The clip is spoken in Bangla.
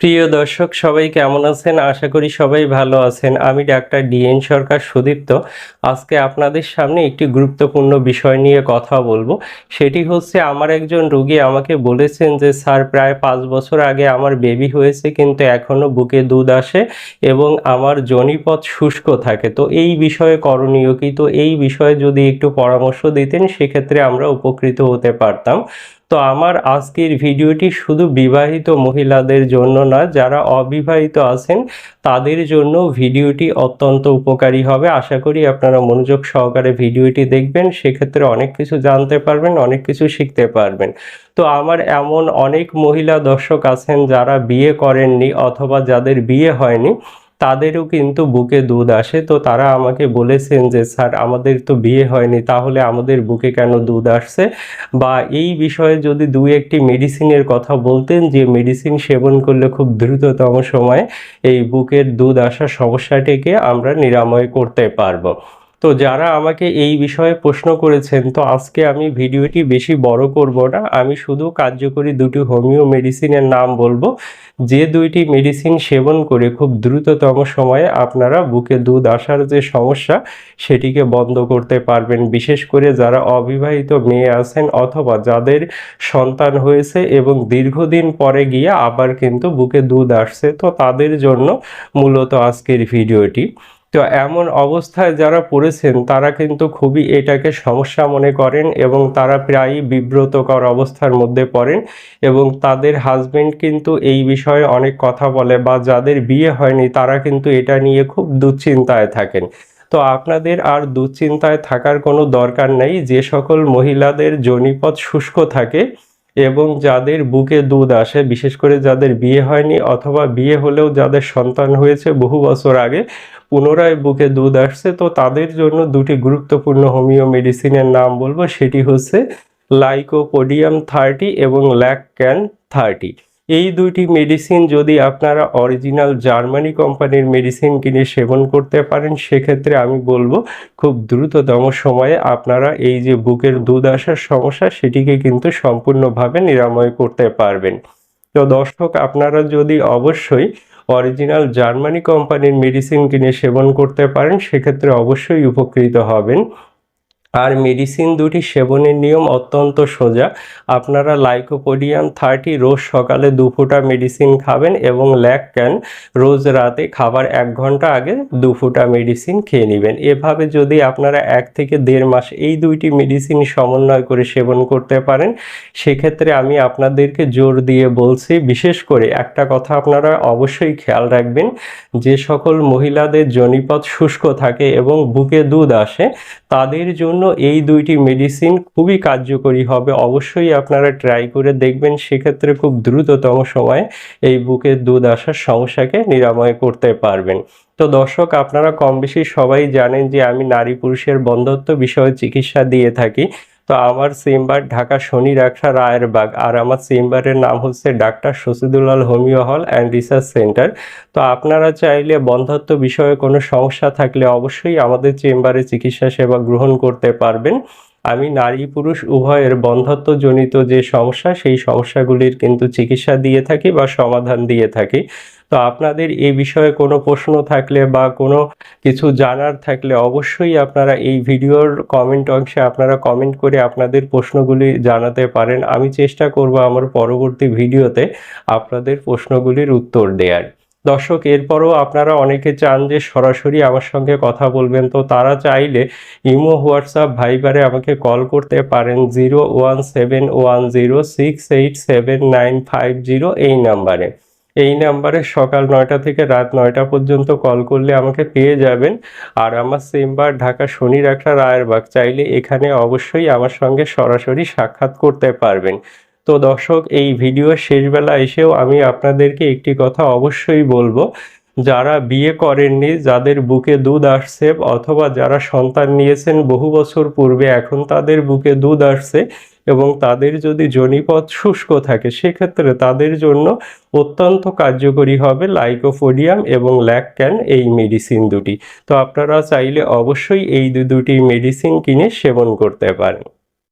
প্রিয় দর্শক, সবাই কেমন আছেন? আশা করি সবাই ভালো আছেন। আমি ডাক্তার ডিএন সরকার সুদীপ্ত। আজকে আপনাদের সামনে একটি গুরুত্বপূর্ণ বিষয় নিয়ে কথা বলব। সেটি হচ্ছে, আমার একজন রোগী আমাকে বলেছেন যে, স্যার, প্রায় পাঁচ বছর আগে আমার বেবি হয়েছে, কিন্তু এখনও বুকে দুধ আসে এবং আমার জনিপথ শুষ্ক থাকে। তো এই বিষয়ে করণীয় কি? তো এই বিষয়ে যদি একটু পরামর্শ দিতেন, সেক্ষেত্রে আমরা উপকৃত হতে পারতাম। তো আমার আজকের ভিডিওটি শুধু বিবাহিত মহিলাদের জন্য না, যারা অবিবাহিত আছেন, তাদের জন্য ভিডিওটি অত্যন্ত উপকারী হবে। আশা করি আপনারা মনোযোগ সহকারে ভিডিওটি দেখবেন, সেক্ষেত্রে অনেক কিছু জানতে পারবেন, অনেক কিছু শিখতে পারবেন। তো আমার এমন অনেক মহিলা দর্শক আছেন যারা বিয়ে করেননি অথবা যাদের বিয়ে হয়নি। তাদেরও কিন্তু বুকে দুধ আসে। তো তারা আমাকে বলেছেন যে, স্যার, আমাদের তো বিয়ে হয়নি, তাহলে আমাদের বুকে কেন দুধ আসছে? বা এই বিষয়ে যদি দু একটি মেডিসিনের কথা বলতেন, যে মেডিসিন সেবন করলে খুব দ্রুততম সময়ে এই বুকের দুধ আসার সমস্যাটিকে আমরা নিরাময় করতে পারব। তো যারা আমাকে এই বিষয়ে প্রশ্ন করেছেন, তো আজকে আমি ভিডিওটি বেশি বড় করব না। আমি শুধু কার্যকরী দুটি হোমিও মেডিসিনের নাম বলব। যে দুইটি মেডিসিন সেবন করে খুব দ্রুততম সময়ে আপনারা বুকে দুধ আসার যে সমস্যা, সেটিকে বন্ধ করতে পারবেন। বিশেষ করে যারা অবিবাহিত মেয়ে আছেন অথবা যাদের সন্তান হয়েছে এবং দীর্ঘদিন পরে গিয়ে আবার কিন্তু বুকে দুধ আসছে, তো তাদের জন্য মূলত আজকের ভিডিওটি। তো এমন অবস্থায় যারা পড়েছেন, তারা কিন্তু খুবই এটাকে সমস্যা মনে করেন এবং তারা প্রায়ই বিব্রতকর অবস্থার মধ্যে পড়েন এবং তাদের হাজবেন্ড কিন্তু এই বিষয়ে অনেক কথা বলে বা যাদের বিয়ে হয়নি, তারা কিন্তু এটা নিয়ে খুব দুশ্চিন্তায় থাকেন। তো আপনাদের আর দুশ্চিন্তায় থাকার কোনো দরকার নেই, যে সকল মহিলাদের জনিপথ শুষ্ক থাকে এবং যাদের বুকে দুধ আসে, বিশেষ করে যাদের বিয়ে হয়নি অথবা বিয়ে হলেও যাদের সন্তান হয়েছে বহু বছর আগে পুনরায় বুকে দুধ আসছে, তো তাদের জন্য দুটি গুরুত্বপূর্ণ হোমিও মেডিসিনের নাম বলব, সেটি হচ্ছে লাইকোপোডিয়াম থার্টি এবং ল্যাক ক্যান থার্টি। এই দুইটি মেডিসিন যদি আপনারা অরিজিনাল জার্মানি কোম্পানির মেডিসিন কিনে সেবন করতে পারেন, সেক্ষেত্রে আমি বলব খুব দ্রুততম সময়ে আপনারা এই যে বুকের দুধ আসার সমস্যা, সেটিকে কিন্তু সম্পূর্ণভাবে নিরাময় করতে পারবেন। তো দর্শক, আপনারা যদি অবশ্যই অরিজিনাল জার্মানি কোম্পানির মেডিসিন কিনে সেবন করতে পারেন, সেক্ষেত্রে অবশ্যই উপকৃত হবেন। আর মেডিসিন দুটি সেবনের নিয়ম অত্যন্ত সোজা। আপনারা লাইকোপোডিয়াম থার্টি রোজ সকালে দু ফোঁটা মেডিসিন খাবেন এবং ল্যাক ক্যান রোজ রাতে খাবার এক ঘণ্টা আগে দু ফোঁটা মেডিসিন খেয়ে নেবেন। এভাবে যদি আপনারা এক থেকে দেড় মাস এই দুইটি মেডিসিন সমন্বয় করে সেবন করতে পারেন, সেক্ষেত্রে আমি আপনাদেরকে জোর দিয়ে বলছি, বিশেষ করে একটা কথা আপনারা অবশ্যই খেয়াল রাখবেন, যে সকল মহিলাদের জনিপথ শুষ্ক থাকে এবং বুকে দুধ আসে, তাদের জন্য এই দুইটি মেডিসিন খুবই কার্যকরী হবে। অবশ্যই আপনারা ট্রাই করে দেখবেন, সেক্ষেত্রে খুব দ্রুততম সময়ে এই বুকের দুধ আসার সমস্যাকে নিরাময় করতে পারবেন। তো দর্শক, আপনারা কম বেশি সবাই জানেন যে আমি নারী পুরুষের বন্ধত্ব বিষয়ে চিকিৎসা দিয়ে থাকি। তো আমার চেম্বার ঢাকা শনি রাখা রায়ের বাগ আর আমার চেম্বারের নাম হচ্ছে doctor শশিদুল্লাল homeo hall and research centre. তো আপনারা চাইলে বন্ধত্ব বিষয়ে কোনো সমস্যা থাকলে অবশ্যই আমাদের চেম্বারে চিকিৎসা সেবা গ্রহণ করতে পারবেন। আমি নারী পুরুষ উভয়ের বন্ধত্বজনিত যে সমস্যা, সেই সমস্যাগুলির কিন্তু চিকিৎসা দিয়ে থাকি বা সমাধান দিয়ে থাকি। তো আপনাদের এই বিষয়ে কোনো প্রশ্ন থাকলে বা কোনো কিছু জানার থাকলে অবশ্যই আপনারা এই ভিডিওর কমেন্ট অংশে আপনারা কমেন্ট করে আপনাদের প্রশ্নগুলি জানাতে পারেন। আমি চেষ্টা করব আমার পরবর্তী ভিডিওতে আপনাদের প্রশ্নগুলির উত্তর দেওয়ার দর্শক, এরপরও আপনারা অনেকে চান যে সরাসরি আমার সঙ্গে কথা বলবেন। তো তারা চাইলে ইমো, হোয়াটসঅ্যাপ, ভাইবারে আমাকে কল করতে পারেন zero one seven one zero six eight seven nine five zero এই নাম্বারে। এই নাম্বারে সকাল নয়টা থেকে রাত নয়টা পর্যন্ত কল করলে আমাকে পেয়ে যাবেন। আর আমার চেম্বার ঢাকা শনি রাখা রায়েরবাগ চাইলে এখানে অবশ্যই আমার সঙ্গে সরাসরি সাক্ষাৎ করতে পারবেন। তো দর্শক, এই ভিডিওর শেষবেলা এসেও আমি আপনাদেরকে একটি কথা অবশ্যই বলব। যারা বিয়ে করেননি, যাদের বুকে দুধ আসছে অথবা যারা সন্তান নিয়েছেন বহু বছর পূর্বে, এখন তাদের বুকে দুধ আসছে এবং তাদের যদি জনিপথ শুষ্ক থাকে, সেক্ষেত্রে তাদের জন্য অত্যন্ত কার্যকরী হবে লাইকোফোডিয়াম এবং ল্যাকক্যান এই মেডিসিন দুটি। তো আপনারা চাইলে অবশ্যই এই দুটি মেডিসিন কিনে সেবন করতে পারেন।